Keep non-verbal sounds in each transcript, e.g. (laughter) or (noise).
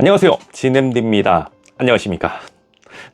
안녕하세요. 진엠디입니다. 안녕하십니까.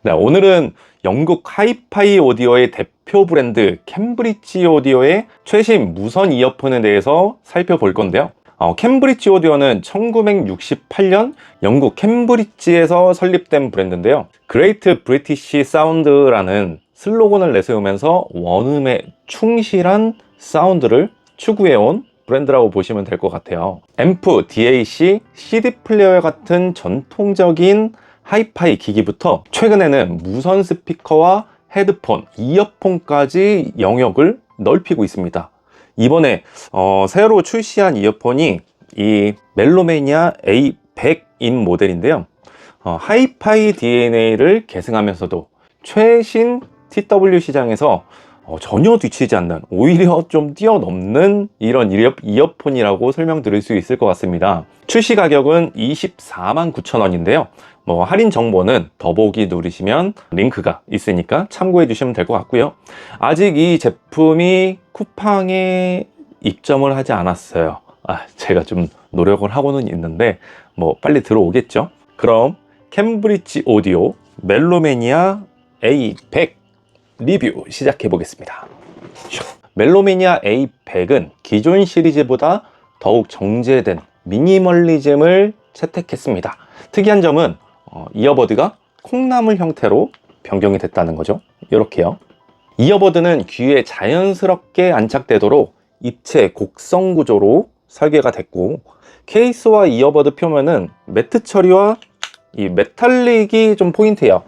네, 오늘은 영국 하이파이 오디오의 대표 브랜드 캠브리지 오디오의 최신 무선 이어폰에 대해서 살펴볼 건데요. 어, 캠브리지 오디오는 1968년 영국 캠브리지에서 설립된 브랜드인데요. 그레이트 브리티시 사운드라는 슬로건을 내세우면서 원음에 충실한 사운드를 추구해온 브랜드라고 보시면 될 것 같아요. 앰프, DAC, CD 플레이어 같은 전통적인 하이파이 기기부터 최근에는 무선 스피커와 헤드폰, 이어폰까지 영역을 넓히고 있습니다. 이번에 어, 새로 출시한 이어폰이 이 멜로매니아 A100인 모델인데요. 어, 하이파이 DNA를 계승하면서도 최신 TW 시장에서 어, 전혀 뒤치지 않는 오히려 좀 뛰어넘는 이런 이어, 이어 폰이라고 설명드릴 수 있을 것 같습니다. 출시 가격은 24만 9천 원인데요. 뭐 할인 정보는 더보기 누르시면 링크가 있으니까 참고해 주시면 될 것 같고요. 아직 이 제품이 쿠팡에 입점을 하지 않았어요. 아, 제가 좀 노력을 하고는 있는데 뭐 빨리 들어오겠죠. 그럼 캠브리지 오디오 멜로매니아 A100 리뷰 시작해 보겠습니다. 멜로매니아 A100은 기존 시리즈보다 더욱 정제된 미니멀리즘을 채택했습니다. 특이한 점은 어, 이어버드가 콩나물 형태로 변경이 됐다는 거죠. 이렇게요. 이어버드는 귀에 자연스럽게 안착되도록 입체 곡성 구조로 설계가 됐고 케이스와 이어버드 표면은 매트 처리와 이 메탈릭이 좀 포인트예요.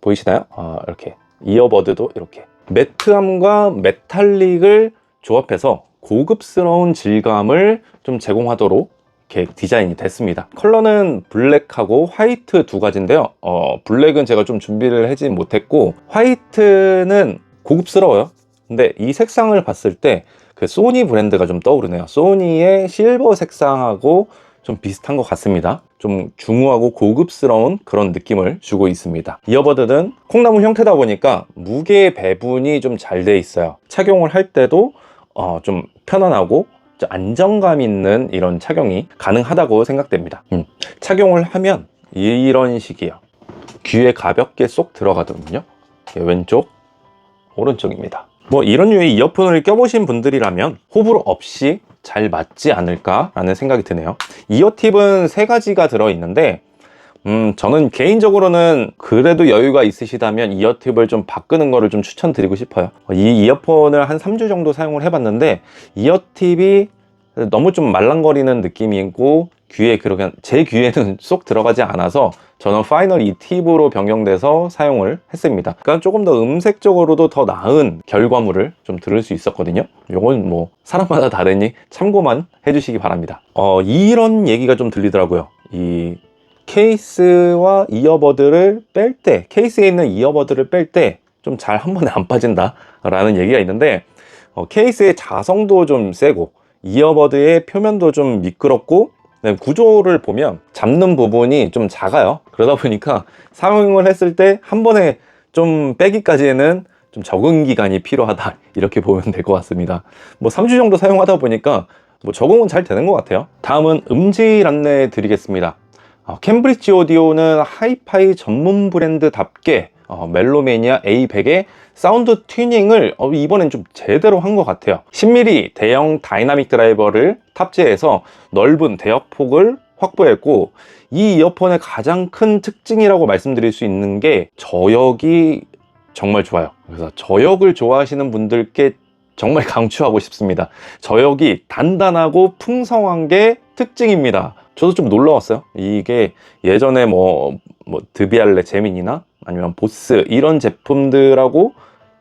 보이시나요? 아, 이렇게 이어버드도 이렇게 매트함과 메탈릭을 조합해서 고급스러운 질감을 좀 제공하도록 이렇게 디자인이 됐습니다. 컬러는 블랙하고 화이트 두 가지인데요. 어, 블랙은 제가 좀 준비를 하지 못했고 화이트는 고급스러워요. 근데 이 색상을 봤을 때 그 소니 브랜드가 좀 떠오르네요. 소니의 실버 색상하고 좀 비슷한 것 같습니다. 좀 중후하고 고급스러운 그런 느낌을 주고 있습니다. 이어버드는 콩나물 형태다 보니까 무게 배분이 좀 잘 돼 있어요. 착용을 할 때도 어, 좀 편안하고 좀 안정감 있는 이런 착용이 가능하다고 생각됩니다. 음, 착용을 하면 이런 식이에요. 귀에 가볍게 쏙 들어가거든요. 왼쪽, 오른쪽입니다. 뭐 이런 류의 이어폰을 껴보신 분들이라면 호불호 없이 잘 맞지 않을까라는 생각이 드네요. 이어팁은 세 가지가 들어있는데 음, 저는 개인적으로는 그래도 여유가 있으시다면 이어팁을 좀 바꾸는 거를 좀 추천드리고 싶어요. 이 이어폰을 한 3주 정도 사용을 해봤는데 이어팁이 너무 좀 말랑거리는 느낌이고 귀에 그러게 제 귀에는 (laughs) 쏙 들어가지 않아서 저는 파이널 이 팁으로 변경돼서 사용을 했습니다. 그러니까 조금 더 음색적으로도 더 나은 결과물을 좀 들을 수 있었거든요. 이건 뭐 사람마다 다르니 참고만 해주시기 바랍니다. 어, 이런 얘기가 좀 들리더라고요. 이 케이스와 이어버드를 뺄 때, 케이스에 있는 이어버드를 뺄 때 좀 잘 한 번에 안 빠진다라는 얘기가 있는데 어, 케이스의 자성도 좀 세고 이어버드의 표면도 좀 미끄럽고 네, 구조를 보면 잡는 부분이 좀 작아요. 그러다 보니까 사용을 했을 때 한 번에 좀 빼기까지는 좀 적응 기간이 필요하다. 이렇게 보면 될 것 같습니다. 뭐 3주 정도 사용하다 보니까 뭐 적응은 잘 되는 것 같아요. 다음은 음질 안내 드리겠습니다. 어, 캠브리지 오디오는 하이파이 전문 브랜드답게 어, 멜로매니아 A100의 사운드 튜닝을 어, 이번엔 좀 제대로 한 것 같아요. 10mm 대형 다이나믹 드라이버를 탑재해서 넓은 대역폭을 확보했고 이 이어폰의 가장 큰 특징이라고 말씀드릴 수 있는 게 저역이 정말 좋아요. 그래서 저역을 좋아하시는 분들께 정말 (laughs) 강추하고 싶습니다. 저역이 단단하고 풍성한 게 특징입니다. 저도 좀 놀라웠어요. 이게 예전에 뭐, 뭐 드비알레 제민이나 아니면 보스 이런 제품들하고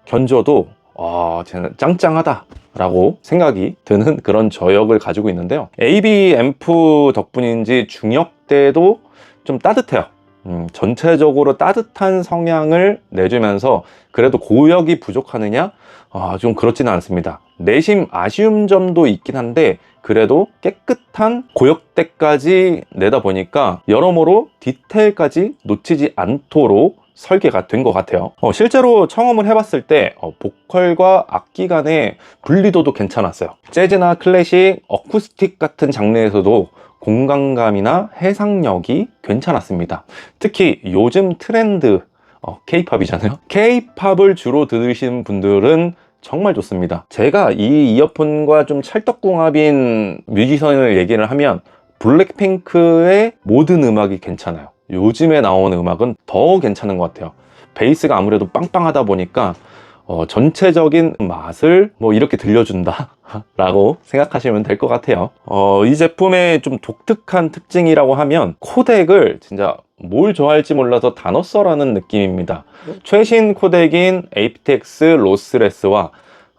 견줘도 아, 쟤는 짱짱하다 라고 생각이 드는 그런 저역을 가지고 있는데요 AB 앰프 덕분인지 중역대도 좀 따뜻해요 음, 전체적으로 따뜻한 성향을 내주면서 그래도 고역이 부족하느냐? 아, 좀 그렇지는 않습니다. 내심 아쉬운 점도 있긴 한데 그래도 깨끗한 고역대까지 내다 보니까 여러모로 디테일까지 놓치지 않도록 설계가 된 것 같아요 어, 실제로 청음을 해봤을 때 어, 보컬과 악기 간의 분리도도 괜찮았어요 재즈나 클래식, 어쿠스틱 같은 장르에서도 공간감이나 해상력이 괜찮았습니다. 특히 요즘 트렌드 어, K-팝이잖아요. K-팝을 주로 들으시는 분들은 정말 좋습니다. 제가 이 이어폰과 좀 찰떡궁합인 뮤지션을 얘기를 하면 블랙핑크의 모든 음악이 괜찮아요. 요즘에 나오는 음악은 더 괜찮은 것 같아요. 베이스가 아무래도 빵빵하다 보니까 어, 전체적인 맛을 뭐 이렇게 들려준다? (laughs) 라고 생각하시면 될 것 같아요. 어, 이 제품의 좀 독특한 특징이라고 하면 코덱을 진짜 뭘 좋아할지 몰라서 다 넣었어라는 느낌입니다. 최신 코덱인 aptX 로스레스와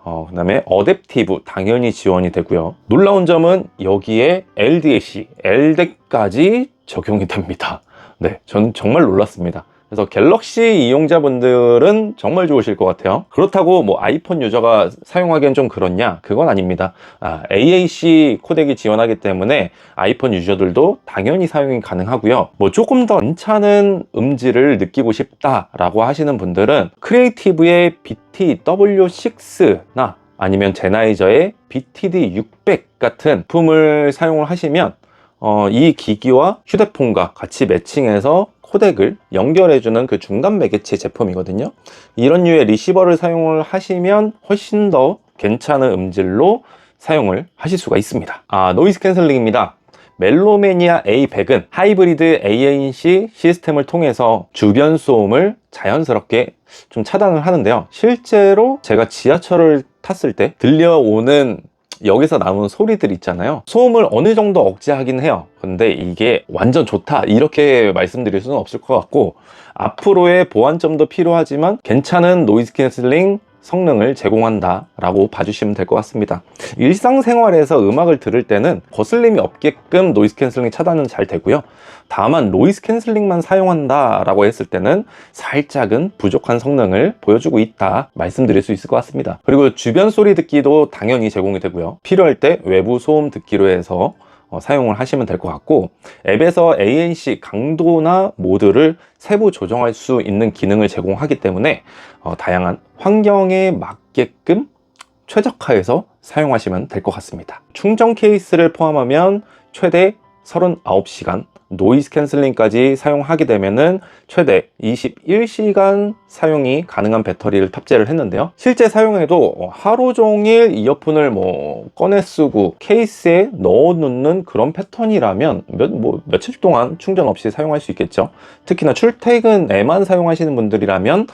어, 그 다음에 어댑티브 당연히 지원이 되고요. 놀라운 점은 여기에 LDAC, LDEC까지 적용이 됩니다 네, 저는 정말 놀랐습니다 그래서 갤럭시 이용자분들은 정말 좋으실 것 같아요. 그렇다고 뭐 아이폰 유저가 사용하기엔 좀 그렇냐? 그건 아닙니다. 아, AAC 코덱이 지원하기 때문에 아이폰 유저들도 당연히 사용이 가능하고요. 뭐 조금 더 괜찮은 음질을 느끼고 싶다라고 하시는 분들은 크리에이티브의 BTW6나 아니면 제나이저의 BTD600 같은 품을 사용을 하시면 어, 이 기기와 휴대폰과 같이 매칭해서 코덱을 연결해주는 그 중간 매개체 제품이거든요. 이런 류의 리시버를 사용을 하시면 훨씬 더 괜찮은 음질로 사용을 하실 수가 있습니다. 아, 노이즈 캔슬링입니다. 멜로매니아 A100은 하이브리드 ANC 시스템을 통해서 주변 소음을 자연스럽게 좀 차단을 하는데요. 실제로 제가 지하철을 탔을 때 들려오는 여기서 나오는 소리들 있잖아요. 소음을 어느 정도 억제하긴 해요. 근데 이게 완전 좋다. 이렇게 말씀드릴 수는 없을 것 같고, 앞으로의 보완점도 필요하지만 괜찮은 노이즈 캔슬링 성능을 제공한다 라고 봐주시면 될 것 같습니다. 일상생활에서 음악을 들을 때는 거슬림이 없게끔 노이즈 캔슬링 차단은 잘 되고요. 다만 노이즈 캔슬링만 사용한다 라고 했을 때는 살짝은 부족한 성능을 보여주고 있다 말씀드릴 수 있을 것 같습니다. 그리고 주변 소리 듣기도 당연히 제공이 되고요. 필요할 때 외부 소음 듣기로 해서 어, 사용을 하시면 될 것 같고 앱에서 ANC 강도나 모드를 세부 조정할 수 있는 기능을 제공하기 때문에 어, 다양한 환경에 맞게끔 최적화해서 사용하시면 될 것 같습니다. 충전 케이스를 포함하면 최대 39시간 노이즈 캔슬링까지 사용하게 되면은 최대 21시간 사용이 가능한 배터리를 탑재를 했는데요. 실제 사용해도 하루 종일 이어폰을 뭐 꺼내 쓰고 케이스에 넣어 놓는 그런 패턴이라면 몇, 뭐 며칠 동안 충전 없이 사용할 수 있겠죠. 특히나 출퇴근에만 사용하시는 분들이라면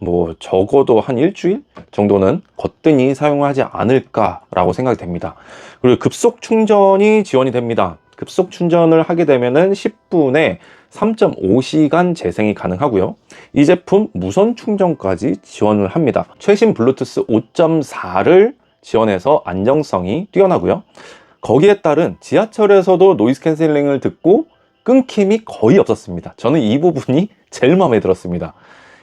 뭐 적어도 한 일주일 정도는 거뜬히 사용하지 않을까라고 생각이 됩니다. 그리고 급속 충전이 지원이 됩니다. 급속 충전을 하게 되면은 10분에 3.5시간 재생이 가능하고요. 이 제품 무선 충전까지 지원을 합니다. 최신 블루투스 5.4를 지원해서 안정성이 뛰어나고요. 거기에 따른 지하철에서도 노이즈 캔슬링을 듣고 끊김이 거의 없었습니다. 저는 이 부분이 제일 마음에 들었습니다.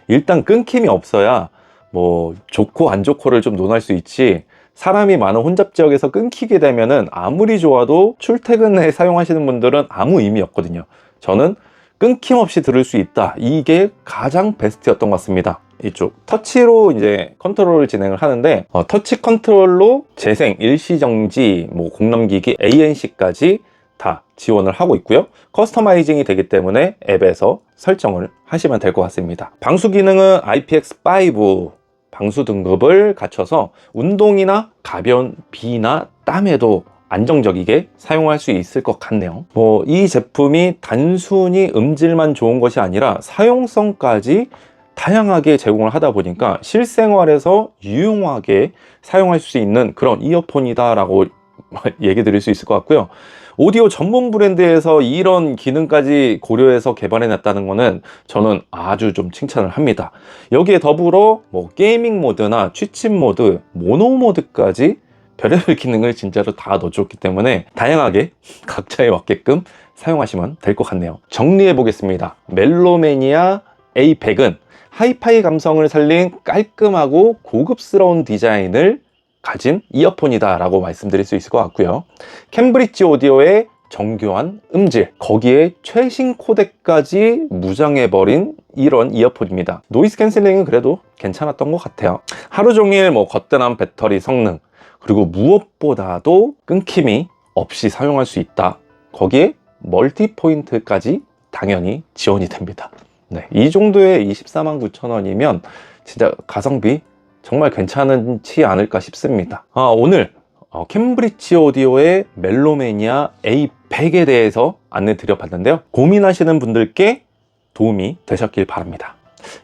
일단 끊김이 없어야 뭐 좋고 안 좋고를 좀 논할 수 있지 사람이 많은 혼잡 지역에서 끊기게 되면은 아무리 좋아도 출퇴근에 (laughs) 사용하시는 분들은 아무 의미 없거든요. 저는 끊김없이 들을 수 있다. 이게 가장 베스트였던 것 같습니다. 이쪽 터치로 이제 컨트롤을 진행을 하는데 어, 터치 컨트롤로 재생, 일시정지, 뭐 공넘기기, ANC까지 다 지원을 하고 있고요. 커스터마이징이 되기 때문에 앱에서 설정을 하시면 될 것 같습니다. 방수 기능은 IPX5 방수 등급을 갖춰서 운동이나 가벼운 비나 땀에도 안정적이게 사용할 수 있을 것 같네요. 뭐 이 제품이 단순히 음질만 좋은 것이 아니라 사용성까지 다양하게 제공을 하다 보니까 실생활에서 유용하게 사용할 수 있는 그런 이어폰이다 라고 (laughs) 얘기 드릴 수 있을 것 같고요. 오디오 전문 브랜드에서 이런 기능까지 고려해서 개발해 놨다는 것은 저는 아주 좀 칭찬을 합니다. 여기에 더불어 뭐 게이밍 모드나 취침 모드, 모노 모드까지 별의별 (laughs) 기능을 진짜로 다 넣어줬기 때문에 다양하게 (laughs) 각자에 맞게끔 사용하시면 될 것 같네요. 정리해 보겠습니다. 멜로매니아 A100은 하이파이 감성을 살린 깔끔하고 고급스러운 디자인을 가진 이어폰이다 라고 말씀드릴 수 있을 것 같고요. 캠브리지 오디오의 정교한 음질 거기에 최신 코덱까지 무장해버린 이런 이어폰입니다. 노이즈 캔슬링은 그래도 괜찮았던 것 같아요. 하루 종일 뭐 거뜬한 배터리 성능 그리고 무엇보다도 끊김이 없이 사용할 수 있다. 거기에 멀티 포인트까지 당연히 지원이 됩니다. 네, 이 정도의 24만 9천 원이면 진짜 가성비 정말 괜찮지 않을까 싶습니다. 아, 오늘 어, 캠브리지 오디오의 멜로매니아 A100에 대해서 안내 드려봤는데요. 고민하시는 분들께 도움이 되셨길 바랍니다.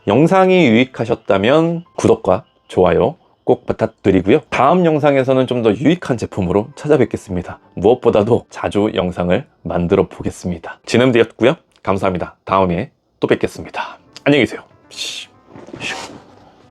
영상이 유익하셨다면 구독과 좋아요 꼭 부탁드리고요. 다음 영상에서는 좀 더 유익한 제품으로 찾아뵙겠습니다. 무엇보다도 자주 영상을 만들어 보겠습니다. 진행되었고요. 감사합니다. 다음에 또 뵙겠습니다. 안녕히 계세요.